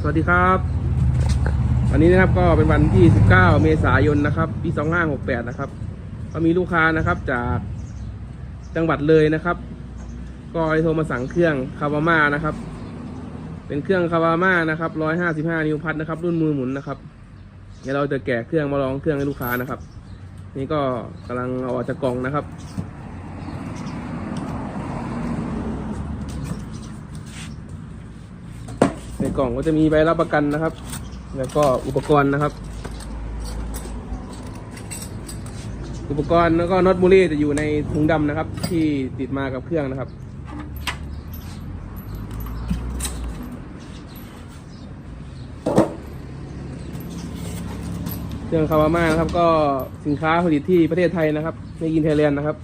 สวัสดีครับ วันนี้นะครับก็เป็นวันที่ 19 เมษายนนะครับ ปี 2568 นะครับ ก็มีลูกค้านะครับจากจังหวัดเลยนะครับ ก็ได้โทรมาสั่งเครื่องคาวาม่านะครับ เป็นเครื่องคาวาม่านะครับ 155 นิ้วพัดนะครับ รุ่นมือหมุนนะครับ เดี๋ยวเราจะแกะเครื่องมาลองเครื่องให้ลูกค้านะครับ นี่ก็กำลังเอาออกจากกล่องนะครับ ใน กล่องก็จะมีใบรับประกันนะครับ แล้วก็อุปกรณ์นะครับ อุปกรณ์แล้วก็น็อตมูลี่จะอยู่ในถุงดำนะครับ ที่ติดมากับเครื่องนะครับเครื่องคาวาม่านะครับ ก็สินค้าผลิตที่ประเทศไทยนะครับในอินเทเลียนนะครับ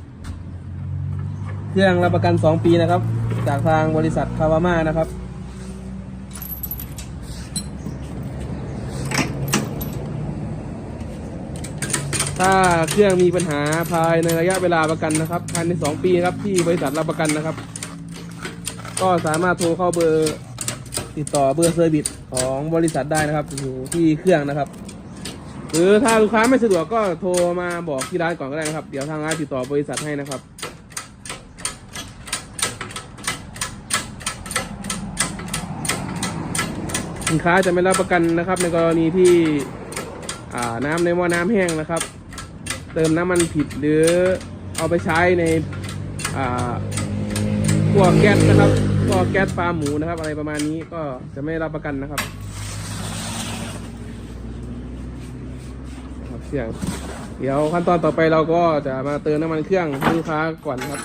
เครื่องรับประกัน 2 ปีนะครับ จากทางบริษัทคาวาม่านะครับ ถ้าเครื่องมีปัญหาภายในระยะเวลาประกันนะครับ ภายใน 2 ปีครับที่บริษัทรับประกันนะครับ ก็สามารถโทรเข้าเบอร์ติดต่อเบอร์เซอร์วิสของบริษัทได้นะครับอยู่ที่เครื่องนะครับ หรือถ้าลูกค้าไม่สะดวกก็โทรมาบอกที่ร้านก่อนก็ได้นะครับ เดี๋ยวทางร้านติดต่อบริษัทให้นะครับสินค้าจะไม่รับประกันนะครับในกรณีที่น้ำในหม้อน้ำแห้งนะครับ เติมน้ำมันผิดหรือเอาไปใช้ในอ่าพวกแก๊สนะครับพวกแก๊สปลาหมูนะครับ อะไรประมาณนี้ก็จะไม่รับประกันนะครับครับเสียง เดี๋ยวขั้นตอนต่อไปเราก็จะมาเติมน้ำมันเครื่องลูกค้าก่อนครับ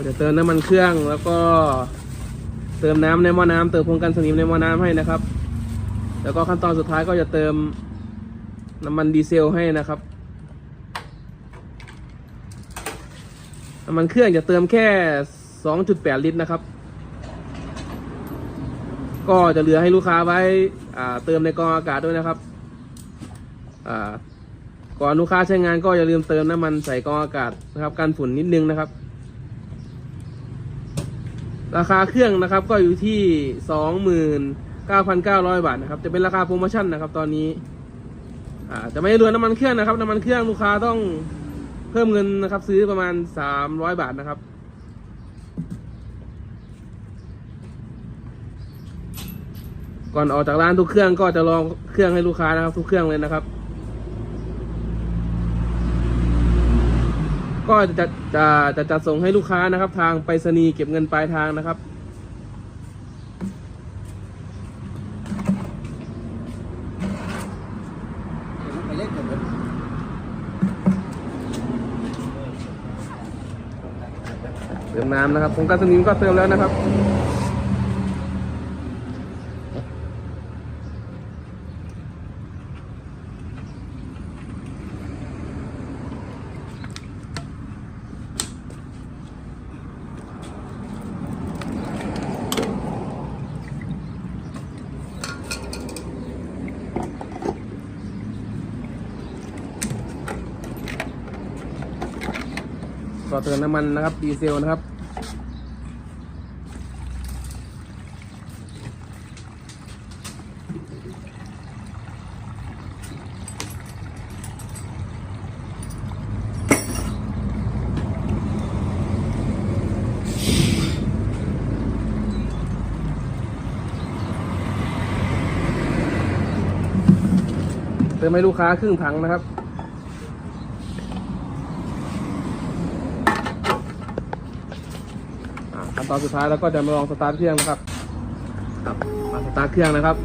เราจะเติมน้ำมันเครื่องแล้วก็เติมน้ำในหม้อน้ำเติมพวงกันสนิมในหม้อน้ำให้นะครับ แล้วก็ขั้นตอนสุดท้ายก็จะเติมน้ำมันดีเซลให้นะครับน้ำมันเครื่องจะเติมแค่ 2.8 ลิตรนะครับ ก็จะเหลือให้ลูกค้าไว้อ่าเติมในกองอากาศด้วยนะครับอ่าก่อนลูกค้าใช้งานก็อย่าลืมเติมน้ำมันใส่กองอากาศนะครับกันฝุ่นนิดนึงนะครับ ราคาเครื่องนะครับก็อยู่ที่สองหมื่นเก้าพันเก้าร้อยบาทนะครับ จะเป็นราคาโปรโมชั่นนะครับ ตอนนี้ อ่าจะไม่รวมน้ำมันเครื่องนะครับน้ำมันเครื่องลูกค้าต้องเพิ่มเงินนะครับ ซื้อประมาณสามร้อยบาทนะครับก่อนออกจากร้านทุกเครื่องก็จะลองเครื่องให้ลูกค้านะครับ ทุกเครื่องเลยนะครับ ก็จะจะจะจะส่งให้ลูกค้านะครับ ทางไปรษณีย์เก็บเงินปลายทางนะครับ ไปเล่นกับผมเติมน้ำนะครับผมกาสนิมก็เติมแล้วนะครับ ก็เติมน้ำมันนะครับดีเซลนะครับเติมให้ลูกค้าครึ่งถังนะครับ อ่า ขั้นตอนสุดท้ายแล้วก็จะมาลองสตาร์ทเครื่องนะครับครับมาสตาร์ทเครื่องนะครับ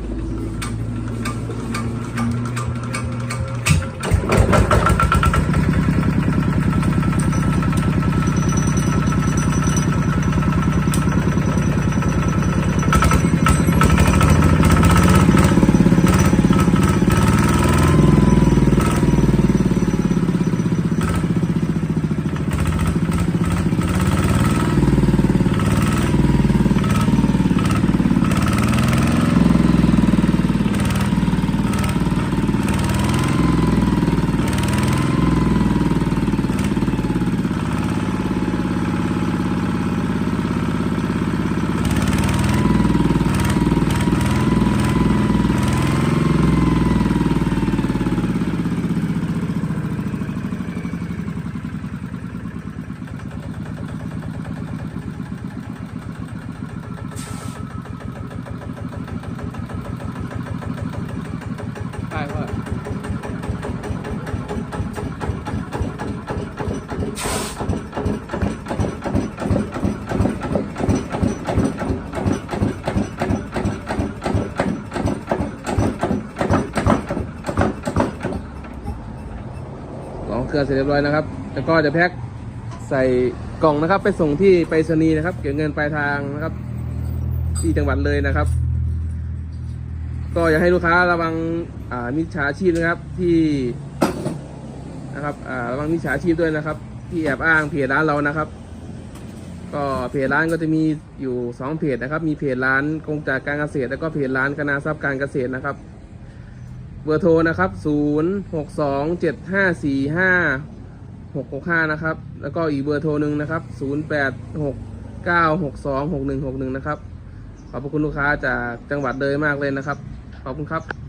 ค ลือเสร็จเรียบร้อยนะครับ แล้วก็จะแพ็คใส่กล่องนะครับ ไปส่งที่ไปรษณีย์นะครับ เก็บเงินปลายทางนะครับ ที่จังหวัดเลยนะครับ ก็อยากให้ลูกค้าระวังมิจฉาชีพนะครับที่นะครับระวังมิจฉาชีพด้วยนะครับ ที่แอบอ้างเพจร้านเรานะครับ ก็เพจร้านก็จะมีอยู่สองเพจนะครับ มีเพจร้านกงจากการเกษตร แล้วก็เพจร้านคณะทรัพย์การเกษตรนะครับ เบอร์โทรนะครับ 0 6 2 7 5 4 5 6 6 5 นะครับ แล้วก็อีกเบอร์โทรหนึ่งนะครับ 0 8 6 9 6 2 6 1 6 1 นะครับ ขอบคุณลูกค้าจากจังหวัดเลยมากเลยนะครับ ขอบคุณครับ